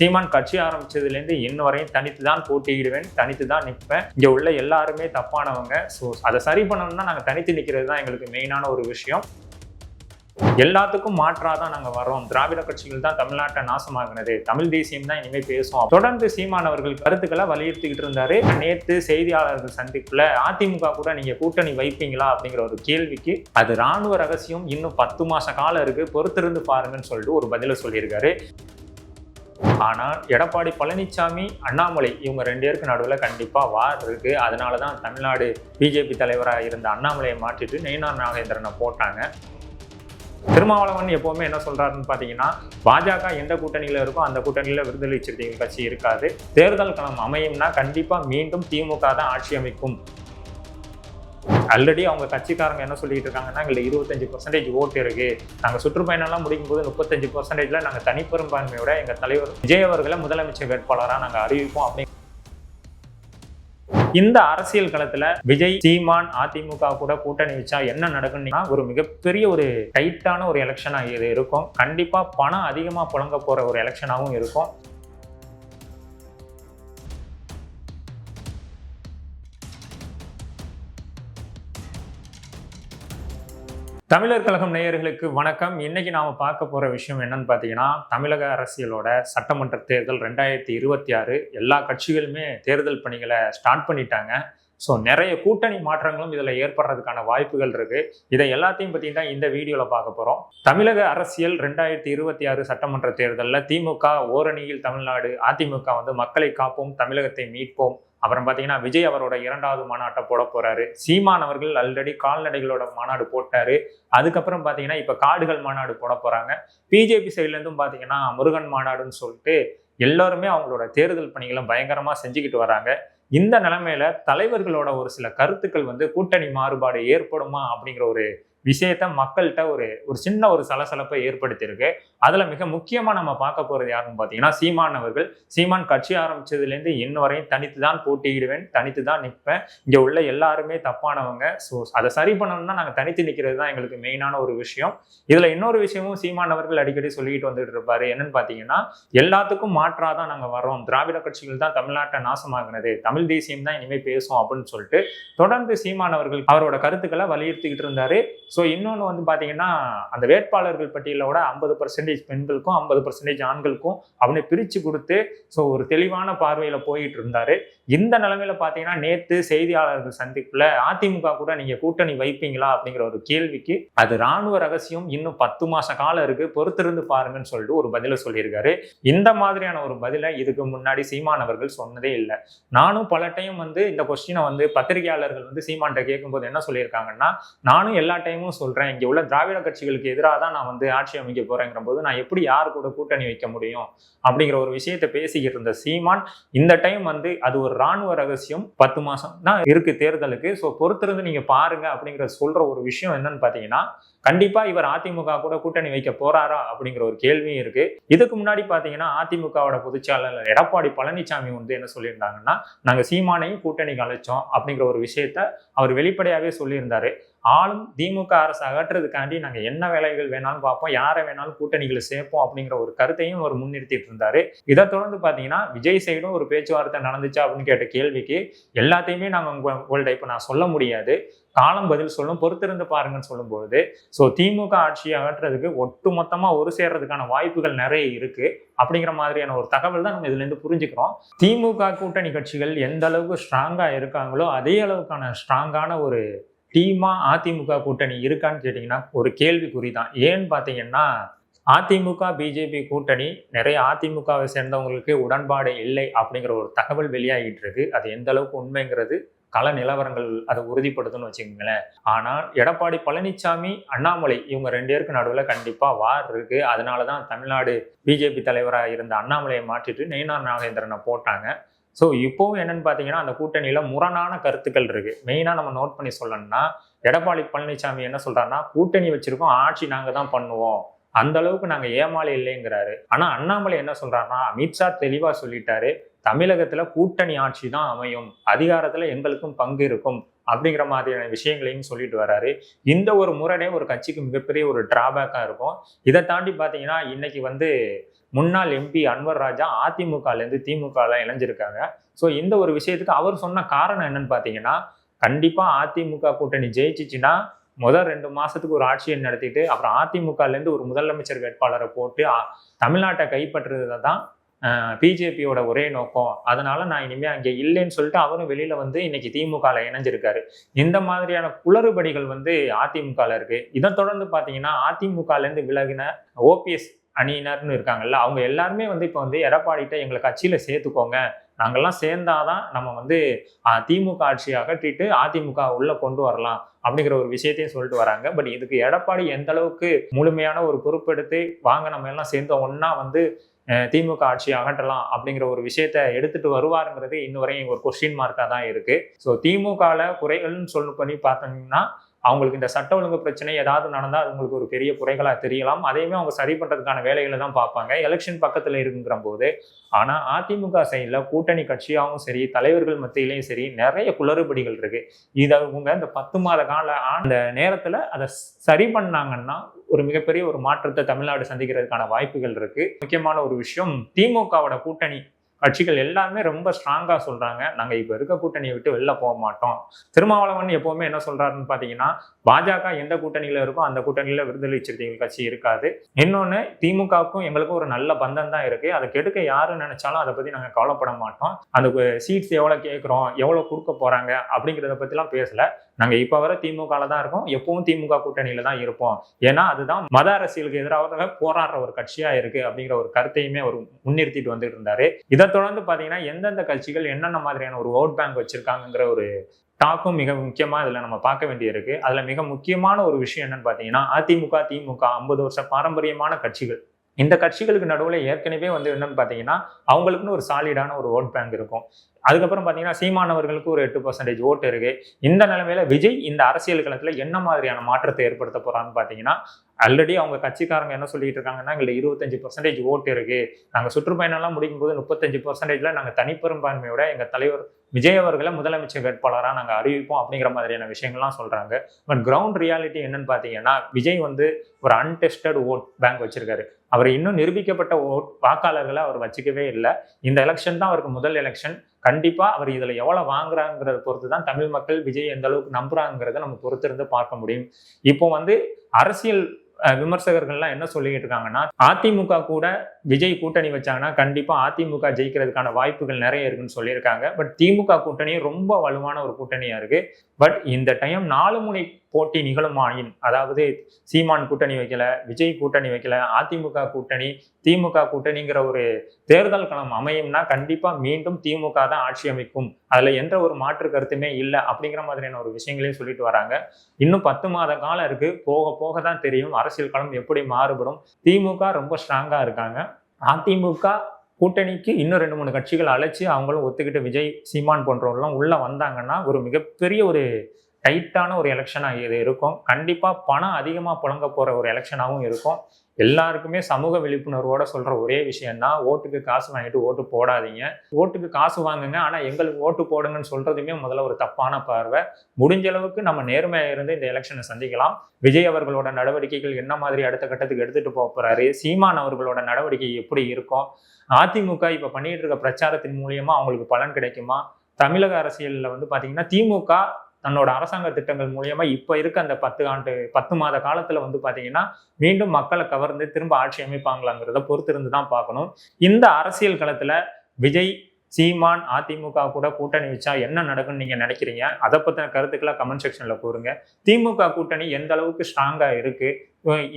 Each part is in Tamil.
சீமான் கட்சி ஆரம்பிச்சதுலேருந்து இன்ன வரையும் தனித்து தான் போட்டியிடுவேன் தனித்து தான் நிற்பேன். இங்கே உள்ள எல்லாருமே தப்பானவங்க. ஸோ அதை சரி பண்ணணும்னா நாங்கள் தனித்து நிற்கிறது தான் எங்களுக்கு மெயினான ஒரு விஷயம். எல்லாத்துக்கும் மாற்றாக தான் நாங்கள் வரோம் திராவிட கட்சிகள் தான் தமிழ்நாட்டை நாசமாகினது தமிழ் தேசியம் தான் இனிமேல் பேசுவோம் தொடர்ந்து சீமான் அவர்கள் கருத்துக்களை வலியுறுத்திக்கிட்டு இருந்தாரு. நேற்று செய்தியாளர்கள் சந்திப்புல அதிமுக கூட நீங்கள் கூட்டணி வைப்பீங்களா? அப்படிங்கிற ஒரு கேள்விக்கு அது ராணுவ ரகசியம். இன்னும் பத்து மாச காலம் இருக்கு. பொறுத்திருந்து பாருங்கன்னு சொல்லிட்டு ஒரு பதிலை சொல்லியிருக்காரு. ஆனால் எடப்பாடி பழனிசாமி அண்ணாமலை இவங்க ரெண்டு பேருக்கு நடுவில் கண்டிப்பாக வார் இருக்கு. அதனால தான் தமிழ்நாடு பிஜேபி தலைவராக இருந்த அண்ணாமலையை மாற்றிட்டு நெய்னார் நாகேந்திரனை போட்டாங்க. திருமாவளவன் எப்போவுமே என்ன சொல்றாருன்னு பார்த்தீங்கன்னா பாஜக எந்த கூட்டணியில இருக்கோ அந்த கூட்டணியில விடுதலை சிறுத்தைகள் கட்சி இருக்காது. தேர்தல் களம் அமையும்னா கண்டிப்பாக மீண்டும் திமுக தான் ஆட்சி அமைக்கும். ஆல்ரெடி அவங்க கட்சிக்காரங்க என்ன சொல்லிட்டு இருக்காங்கன்னா எங்களுக்கு இருபத்தஞ்சு பர்சன்டேஜ் ஓட்டு இருக்கு. நாங்க சுற்றுப்பயணம்லாம் முடிக்கும் போது முப்பத்தஞ்சு பர்சன்டேஜ்ல நாங்கள் தனிப்பெரும்பான்மையோட எங்கள் தலைவர் விஜய் அவர்களை முதலமைச்சர் வேட்பாளராக நாங்கள் அறிவிப்போம் அப்படி இந்த அரசியல் களத்துல விஜய் சீமான் அதிமுக கூட கூட்டணி வச்சா என்ன நடக்கும்னா ஒரு மிகப்பெரிய ஒரு டைட்டான ஒரு எலெக்ஷனா இது இருக்கும். கண்டிப்பா பணம் அதிகமா புழங்க போற ஒரு எலெக்ஷனாகவும் இருக்கும். தமிழர் கழகம் நேயர்களுக்கு வணக்கம். இன்னைக்கு நாம பார்க்க போற விஷயம் என்னன்னு பார்த்தீங்கன்னா தமிழக அரசியலோட சட்டமன்ற தேர்தல் ரெண்டாயிரத்தி இருபத்தி ஆறு எல்லா கட்சிகளுமே தேர்தல் பணிகளை ஸ்டார்ட் பண்ணிட்டாங்க. ஸோ நிறைய கூட்டணி மாற்றங்களும் இதில் ஏற்படுறதுக்கான வாய்ப்புகள் இருக்குது இதை எல்லாத்தையும் பற்றி தான் இந்த வீடியோவில் பார்க்க போகிறோம் தமிழக அரசியல் ரெண்டாயிரத்தி இருபத்தி ஆறு சட்டமன்ற தேர்தலில் திமுக ஓரணியில் தமிழ்நாடு அதிமுக வந்து மக்களை காப்போம் தமிழகத்தை மீட்போம். அப்புறம் பார்த்தீங்கன்னா விஜய் அவரோட இரண்டாவது மாநாட்டை போட போறாரு. சீமான் அவர்கள் ஆல்ரெடி கால்நடைகளோட மாநாடு போட்டாரு. அதுக்கப்புறம் பார்த்தீங்கன்னா இப்போ காடுகள் மாநாடு போட போறாங்க. பிஜேபி சைட்லேருந்தும் பார்த்தீங்கன்னா முருகன் மாநாடுன்னு சொல்லிட்டு எல்லாருமே அவங்களோட தேர்தல் பணிகளை பயங்கரமாக செஞ்சுக்கிட்டு வராங்க. இந்த நிலைமையில தலைவர்களோட ஒரு சில கருத்துக்கள் வந்து கூட்டணி மாறுபாடு ஏற்படுமா அப்படிங்கிற ஒரு விஷயத்த மக்கள்கிட்ட ஒரு ஒரு சின்ன ஒரு சலசலப்பை ஏற்படுத்தியிருக்கு. அதில் மிக முக்கியமாக நம்ம பார்க்க போகிறது யாருன்னு பார்த்தீங்கன்னா சீமான் அவர்கள். சீமான் கட்சி ஆரம்பிச்சதுலேருந்து இன்ன வரையும் தனித்து தான் போட்டியிடுவேன் தனித்து தான் நிற்பேன். இங்கே உள்ள எல்லாருமே தப்பானவங்க. ஸோ அதை சரி பண்ணணும்னா நாங்கள் தனித்து நிற்கிறது தான் எங்களுக்கு மெயினான ஒரு விஷயம். இதில் இன்னொரு விஷயமும் சீமான் அவர்கள் அடிக்கடி சொல்லிக்கிட்டு வந்துட்டு இருப்பாரு. என்னன்னு பார்த்தீங்கன்னா எல்லாத்துக்கும் மாற்றாக தான் நாங்கள் வரோம் திராவிட கட்சிகள் தான் தமிழ்நாட்டை நாசமாகினது தமிழ் தேசியம் தான் இனிமேல் பேசும் அப்படின்னு சொல்லிட்டு தொடர்ந்து சீமான் அவர்கள் அவரோட கருத்துக்களை வலியுறுத்திக்கிட்டு இருந்தாரு. ஸோ இன்னொன்று வந்து பார்த்தீங்கன்னா அந்த வேட்பாளர்கள் பட்டியலோட ஐம்பது பர்சன்டேஜ் பெண்களுக்கும் ஐம்பது பர்சன்டேஜ் ஆண்களுக்கும் அவனை பிரித்து கொடுத்து ஸோ ஒரு தெளிவான பார்வையில் போயிட்டு இருந்தார். இந்த நிலைமையில பார்த்தீங்கன்னா நேற்று செய்தியாளர்கள் சந்திப்பில் அதிமுக கூட நீங்கள் கூட்டணி வைப்பீங்களா அப்படிங்கிற ஒரு கேள்விக்கு அது ராணுவ ரகசியம் இன்னும் பத்து மாச காலம் இருக்கு. பொறுத்திருந்து பாருங்கன்னு சொல்லிட்டு ஒரு பதிலை சொல்லியிருக்காரு. இந்த மாதிரியான ஒரு பதிலை இதுக்கு முன்னாடி சீமான் அவர்கள் சொன்னதே இல்லை. நானும் பல டைம் வந்து இந்த கொஸ்டினை வந்து பத்திரிகையாளர்கள் வந்து சீமான்ட்ட கேட்கும்போது என்ன சொல்லியிருக்காங்கன்னா நானும் எல்லா டைமும் சொல்றேன். இங்க உள்ள திராவிட கட்சிகளுக்கு எதிராக தான் நான் வந்து ஆட்சி அமைக்க போறேங்கிற போது நான் எப்படி யார் கூட கூட்டணி வைக்க முடியும்? அப்படிங்கிற ஒரு விஷயத்தை பேசிக்கிட்டு இருந்த சீமான் இந்த டைம் வந்து அது ஒரு ராணுவ ரகசியம் பத்து மாதம் தான் இருக்குது தேர்தலுக்கு. ஸோ பொறுத்திருந்து நீங்கள் பாருங்க அப்படிங்கிற சொல்கிற ஒரு விஷயம் என்னன்னு பார்த்தீங்கன்னா கண்டிப்பாக இவர் அதிமுக கூட கூட்டணி வைக்க போகிறாரா அப்படிங்கிற ஒரு கேள்வியும் இருக்குது இதுக்கு முன்னாடி பார்த்தீங்கன்னா அதிமுகவோட பொதுச்செயலாளர் எடப்பாடி பழனிசாமி வந்து என்ன சொல்லியிருந்தாங்கன்னா நாங்கள் சீமானையும் கூட்டணிக்கு அழைச்சோம் அப்படிங்கிற ஒரு விஷயத்த அவர் வெளிப்படையாகவே சொல்லியிருந்தாரு. ஆளும் திமுக அரசு அகற்றுறதுக்காண்டி நாங்கள் என்ன வேலைகள் வேணாலும் பார்ப்போம் யாரை வேணாலும் கூட்டணிகளை சேர்ப்போம் அப்படிங்கிற ஒரு கருத்தையும் அவர் முன்னிறுத்திட்டு இருந்தாரு. இதை தொடர்ந்து பார்த்தீங்கன்னா விஜய் சைடும் ஒரு பேச்சுவார்த்தை நடந்துச்சா அப்படின்னு கேட்ட கேள்விக்கு எல்லாத்தையுமே நாங்கள் உங்கள்கிட்ட இப்போ நான் சொல்ல முடியாது. காலம் பதில் சொல்லும் பொறுத்திருந்து பாருங்கன்னு சொல்லும்போது ஸோ திமுக ஆட்சியை அகற்றுறதுக்கு ஒட்டு மொத்தமாக ஒரு சேர்றதுக்கான வாய்ப்புகள் நிறைய இருக்கு அப்படிங்கிற மாதிரியான ஒரு தகவல் தான் நம்ம இதுலேருந்து புரிஞ்சுக்கிறோம். திமுக கூட்டணி கட்சிகள் எந்த அளவுக்கு ஸ்ட்ராங்காக இருக்காங்களோ அதே அளவுக்கான ஸ்ட்ராங்கான ஒரு டீமா அதிமுக கூட்டணி இருக்கான்னு கேட்டிங்கன்னா ஒரு கேள்விக்குறி தான் ஏன்னு பார்த்தீங்கன்னா அதிமுக பிஜேபி கூட்டணி நிறைய அதிமுகவை சேர்ந்தவங்களுக்கு உடன்பாடு இல்லை அப்படிங்கிற ஒரு தகவல் வெளியாகிட்டு இருக்கு. அது எந்த அளவுக்கு உண்மைங்கிறது கள நிலவரங்கள் அதை உறுதிப்படுத்துன்னு வச்சுக்கோங்களேன். ஆனால் எடப்பாடி பழனிசாமி அண்ணாமலை இவங்க ரெண்டு பேருக்கு நடுவில் கண்டிப்பாக வார் இருக்கு. அதனால தான் தமிழ்நாடு பிஜேபி தலைவராக இருந்த அண்ணாமலையை மாற்றிட்டு நெய்னார் நாகேந்திரனை போட்டாங்க. ஸோ இப்போவும் என்னன்னு பார்த்தீங்கன்னா அந்த கூட்டணியில் முரணான கருத்துக்கள் இருக்கு. மெயினாக நம்ம நோட் பண்ணி சொல்லணும்னா எடப்பாடி பழனிசாமி என்ன சொல்றாருன்னா கூட்டணி வச்சிருக்கோம் ஆட்சி நாங்கள் தான் பண்ணுவோம். அந்த அளவுக்கு நாங்கள் ஏமாளி இல்லைங்கிறாரு. ஆனால் அண்ணாமலை என்ன சொல்றாருன்னா அமித்ஷா தெளிவாக சொல்லிட்டாரு தமிழகத்தில் கூட்டணி ஆட்சி தான் அமையும். அதிகாரத்தில் எங்களுக்கும் பங்கு இருக்கும் அப்படிங்கிற மாதிரியான விஷயங்களையும் சொல்லிட்டு வராரு. இந்த ஒரு முரணே ஒரு கட்சிக்கு மிகப்பெரிய ஒரு டிராபேக்காக இருக்கும். இதை தாண்டி பார்த்தீங்கன்னா இன்னைக்கு வந்து முன்னாள் எம்பி அன்வர் ராஜா அதிமுகலேருந்து திமுகலாம் இணைஞ்சிருக்காங்க. ஸோ இந்த ஒரு விஷயத்துக்கு அவர் சொன்ன காரணம் என்னன்னு பார்த்தீங்கன்னா கண்டிப்பாக அதிமுக கூட்டணி ஜெயிச்சிச்சுன்னா முதல் ரெண்டு மாசத்துக்கு ஒரு ஆட்சியை நடத்திட்டு அப்புறம் அதிமுகலேருந்து ஒரு முதலமைச்சர் வேட்பாளரை போட்டு தமிழ்நாட்டை கைப்பற்றுறதை தான் பிஜேபியோட ஒரே நோக்கம். அதனால நான் இனிமேல் அங்கே இல்லைன்னு சொல்லிட்டு அவரும் வெளியில வந்து இன்னைக்கு திமுகவில் இணைஞ்சிருக்காரு. இந்த மாதிரியான குளறுபடிகள் வந்து அதிமுகவில் இருக்கு. இதை தொடர்ந்து பார்த்தீங்கன்னா அதிமுகலேருந்து விலகின ஓபிஎஸ் அணியினர்னு இருக்காங்கல்ல அவங்க எல்லாருமே வந்து இப்போ வந்து எடப்பாடிகிட்ட எங்களை கட்சியில் சேர்த்துக்கோங்க. நாங்கெல்லாம் சேர்ந்தாதான் நம்ம வந்து திமுக ஆட்சியை அகற்றிட்டு அதிமுக உள்ள கொண்டு வரலாம் அப்படிங்கிற ஒரு விஷயத்தையும் சொல்லிட்டு வராங்க. பட் இதுக்கு எடப்பாடி எந்த அளவுக்கு முழுமையான ஒரு பொறுப்பெடுத்து வாங்க நம்ம எல்லாம் சேர்ந்து ஒண்ணா வந்து திமுக ஆட்சியை அகற்றலாம் அப்படிங்கிற ஒரு விஷயத்த எடுத்துட்டு வருவாருங்கிறது இன்ன வரையும் ஒரு கொஸ்டின் மார்க்காக தான் இருக்கு. ஸோ திமுகவில் குறைகள்னு சொல்லு பண்ணி பார்த்தீங்கன்னா அவங்களுக்கு இந்த சட்ட ஒழுங்கு பிரச்சனை ஏதாவது நடந்தால் அது உங்களுக்கு ஒரு பெரிய குறைகளாக தெரியலாம். அதையுமே அவங்க சரி பண்ணுறதுக்கான வேலைகளை தான் பார்ப்பாங்க. எலெக்ஷன் பக்கத்தில் இருக்குங்கிற போது ஆனால் அதிமுக சைடில் கூட்டணி கட்சியாகவும் சரி தலைவர்கள் மத்தியிலையும் சரி நிறைய குளறுபடிகள் இருக்குது இதை அவங்க இந்த பத்து மாத கால அந்த நேரத்தில் அதை சரி பண்ணாங்கன்னா ஒரு மிகப்பெரிய ஒரு மாற்றத்தை தமிழ்நாடு சந்திக்கிறதுக்கான வாய்ப்புகள் இருக்குது முக்கியமான ஒரு விஷயம் திமுகவோட கூட்டணி கட்சிகள் எல்லாருமே ரொம்ப ஸ்ட்ராங்காக சொல்கிறாங்க நாங்கள் இப்போ இருக்க கூட்டணியை விட்டு வெளில போக மாட்டோம். திருமாவளவன் எப்போவுமே என்ன சொல்கிறாருன்னு பார்த்தீங்கன்னா பாஜக எந்த கூட்டணியில் இருக்கோ அந்த கூட்டணியில் விடுதலை சிறுத்தைகள் கட்சி இருக்காது. இன்னொன்று திமுகவுக்கும் எங்களுக்கும் ஒரு நல்ல பந்தம் தான் இருக்குது அதை கெடுக்க யாரு நினைச்சாலும் அதை பற்றி நாங்கள் கவலைப்பட மாட்டோம். அந்த சீட்ஸ் எவ்வளோ கேட்குறோம் எவ்வளோ கொடுக்க போகிறாங்க அப்படிங்கிறத பற்றிலாம் பேசல. நாங்கள் இப்போ வர திமுகவில் தான் இருக்கோம். எப்பவும் திமுக கூட்டணியில் தான் இருப்போம். ஏன்னா அதுதான் மத அரசியலுக்கு எதிராக போராடுற ஒரு கட்சியாக இருக்குது அப்படிங்கிற ஒரு கருத்தையுமே அவர் முன்னிறுத்திட்டு வந்துட்டு இருந்தார். இதை தொடர்ந்து பார்த்தீங்கன்னா எந்தெந்த கட்சிகள் என்னென்ன மாதிரியான ஒரு ஓட் பேங்க் வச்சுருக்காங்கிற ஒரு டாக்கும் மிக முக்கியமாக இதில் நம்ம பார்க்க வேண்டியிருக்கு. அதில் மிக முக்கியமான ஒரு விஷயம் என்னன்னு பார்த்தீங்கன்னா அதிமுக திமுக ஐம்பது வருஷ பாரம்பரியமான கட்சிகள். இந்த கட்சிகளுக்கு நடுவில் ஏற்கனவே வந்து என்னன்னு பார்த்தீங்கன்னா அவங்களுக்குன்னு ஒரு சாலிடான ஒரு ஓட் பேங்க் இருக்கும். அதுக்கப்புறம் பார்த்தீங்கன்னா சீமானவர்களுக்கு ஒரு எட்டு பர்சன்டேஜ் ஓட்டு இருக்கு. இந்த நிலைமையில விஜய் இந்த அரசியல் களத்தில் என்ன மாதிரியான மாற்றத்தை ஏற்படுத்த போறான்னு பார்த்தீங்கன்னா ஆல்ரெடி அவங்க கட்சிக்காரங்க என்ன சொல்லிட்டு இருக்காங்கன்னா எங்களுக்கு இருபத்தஞ்சு பர்சன்டேஜ் ஓட்டு இருக்கு. நாங்கள் சுற்றுப்பயணம்லாம் முடிக்கும் போது முப்பத்தஞ்சு பர்சன்டேஜ்ல நாங்கள் தனிப்பெரும்பான்மையோட எங்கள் தலைவர் விஜய் அவர்களை முதலமைச்சர் வேட்பாளராக நாங்கள் அறிவிப்போம் அப்படிங்கிற மாதிரியான விஷயங்கள்லாம் சொல்றாங்க. பட் கிரவுண்ட் ரியாலிட்டி என்னன்னு பார்த்தீங்கன்னா விஜய் வந்து ஒரு அன்டெஸ்டட் ஓட் பேங்க் வச்சிருக்காரு. அவர் இன்னும் நிரூபிக்கப்பட்ட ஓட் வாக்காளர்களை அவர் வச்சுக்கவே இல்லை. இந்த எலெக்ஷன் தான் அவருக்கு முதல் எலெக்ஷன் கண்டிப்பாக அவர் இதில் எவ்வளோ வாங்குறாங்கிறத பொறுத்து தான் தமிழ் மக்கள் விஜய் எந்த அளவுக்கு நம்புறாங்கிறத நம்ம பொறுத்திருந்து பார்க்க முடியும். இப்போ வந்து அரசியல் விமர்சகர்கள்லாம் என்ன சொல்லிக்கிட்டு இருக்காங்கன்னா அதிமுக கூட விஜய் கூட்டணி வச்சாங்கன்னா கண்டிப்பாக அதிமுக ஜெயிக்கிறதுக்கான வாய்ப்புகள் நிறைய இருக்குன்னு சொல்லியிருக்காங்க. பட் திமுக கூட்டணி ரொம்ப வலுவான ஒரு கூட்டணியாக இருக்குது பட் இந்த டைம் நாலு முனை போட்டி நிகழுமாயின் அதாவது சீமான் கூட்டணி வைக்கல விஜய் கூட்டணி வைக்கல அதிமுக கூட்டணி திமுக கூட்டணிங்கிற ஒரு தேர்தல் களம் அமையும்னா கண்டிப்பா மீண்டும் திமுக தான் ஆட்சி அமைக்கும். அதுல எந்த ஒரு மாற்று கருத்துமே இல்லை அப்படிங்கிற மாதிரியான ஒரு விஷயங்களையும் சொல்லிட்டு வராங்க. இன்னும் பத்து மாத காலம் இருக்கு. போக போக தான் தெரியும் அரசியல் களம் எப்படி மாறுபடும். திமுக ரொம்ப ஸ்ட்ராங்கா இருக்காங்க. அதிமுக கூட்டணிக்கு இன்னும் ரெண்டு மூணு கட்சிகள் அழைச்சி அவங்களும் ஒத்துக்கிட்டு விஜய் சீமான் போன்றவர்கள்லாம் உள்ள வந்தாங்கன்னா ஒரு மிகப்பெரிய ஒரு டைட்டான ஒரு எலெக்ஷனாக இது இருக்கும். கண்டிப்பாக பணம் அதிகமாக புழங்க போகிற ஒரு எலெக்ஷனாகவும் இருக்கும். எல்லாருக்குமே சமூக விழிப்புணர்வோட சொல்கிற ஒரே விஷயம்னா ஓட்டுக்கு காசு வாங்கிட்டு ஓட்டு போடாதீங்க. ஓட்டுக்கு காசு வாங்குங்க ஆனால் எங்களுக்கு ஓட்டு போடுங்கன்னு சொல்கிறதுமே முதல்ல ஒரு தப்பான பார்வை. முடிஞ்ச அளவுக்கு நம்ம நேர்மையாக இருந்து இந்த எலெக்ஷனை சந்திக்கலாம். விஜய் அவர்களோட நடவடிக்கைகள் என்ன மாதிரி அடுத்த கட்டத்துக்கு எடுத்துகிட்டு போக போகிறாரு சீமான் அவர்களோட நடவடிக்கை எப்படி இருக்கும்? அதிமுக இப்போ பண்ணிட்டு இருக்க பிரச்சாரத்தின் மூலியமாக அவங்களுக்கு பலன் கிடைக்குமா? தமிழக அரசியலில் வந்து பார்த்தீங்கன்னா திமுக தன்னோட அரசாங்க திட்டங்கள் மூலயமா இப்போ இருக்க அந்த பத்து ஆண்டு பத்து மாத காலத்தில் வந்து பார்த்தீங்கன்னா மீண்டும் மக்களை கவர்ந்து திரும்ப ஆட்சி அமைப்பாங்களாங்கிறத பொறுத்திருந்து தான் பார்க்கணும். இந்த அரசியல் களத்தில் விஜய் சீமான் அதிமுக கூட கூட்டணி வச்சா என்ன நடக்கும்னு நீங்க நினைக்கிறீங்க? அதை பற்றின கருத்துக்களை கமெண்ட் செக்ஷன்ல கூறுங்க. திமுக கூட்டணி எந்த அளவுக்கு ஸ்ட்ராங்காக இருக்கு?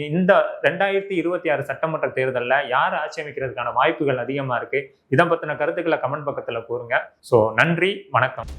இந்த ரெண்டாயிரத்தி இருபத்தி ஆறு சட்டமன்ற தேர்தலில் யார் ஆட்சி அமைக்கிறதுக்கான வாய்ப்புகள் அதிகமாக இருக்கு? இதை பற்றின கருத்துக்களை கமெண்ட் பக்கத்தில் கூறுங்க. ஸோ நன்றி வணக்கம்.